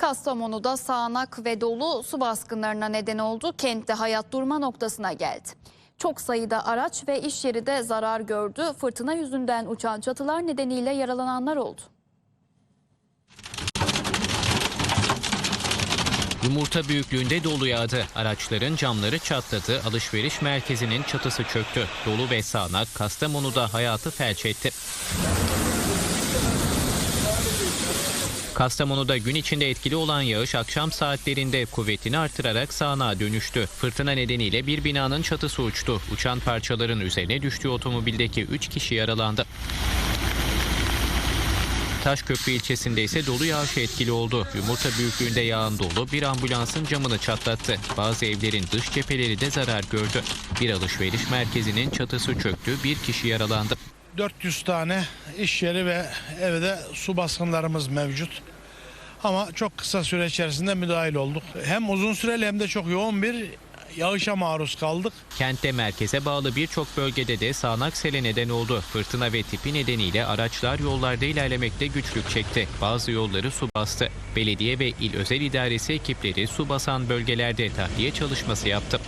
Kastamonu'da sağanak ve dolu su baskınlarına neden oldu. Kentte hayat durma noktasına geldi. Çok sayıda araç ve iş yeri de zarar gördü. Fırtına yüzünden uçan çatılar nedeniyle yaralananlar oldu. Yumurta büyüklüğünde dolu yağdı. Araçların camları çatladı, alışveriş merkezinin çatısı çöktü. Dolu ve sağanak Kastamonu'da hayatı felç etti. Kastamonu'da gün içinde etkili olan yağış akşam saatlerinde kuvvetini artırarak sağanağa dönüştü. Fırtına nedeniyle bir binanın çatısı uçtu. Uçan parçaların üzerine düştüğü otomobildeki 3 kişi yaralandı. Taşköprü ilçesinde ise dolu yağış etkili oldu. Yumurta büyüklüğünde yağan dolu bir ambulansın camını çatlattı. Bazı evlerin dış cepheleri de zarar gördü. Bir alışveriş merkezinin çatısı çöktü, bir kişi yaralandı. 400 tane iş yeri ve evde su baskınlarımız mevcut. Ama çok kısa süre içerisinde müdahil olduk. Hem uzun süreli hem de çok yoğun bir yağışa maruz kaldık. Kentte merkeze bağlı birçok bölgede de sağanak sele neden oldu. Fırtına ve tipi nedeniyle araçlar yollarda ilerlemekte güçlük çekti. Bazı yolları su bastı. Belediye ve il özel idaresi ekipleri su basan bölgelerde tahliye çalışması yaptı.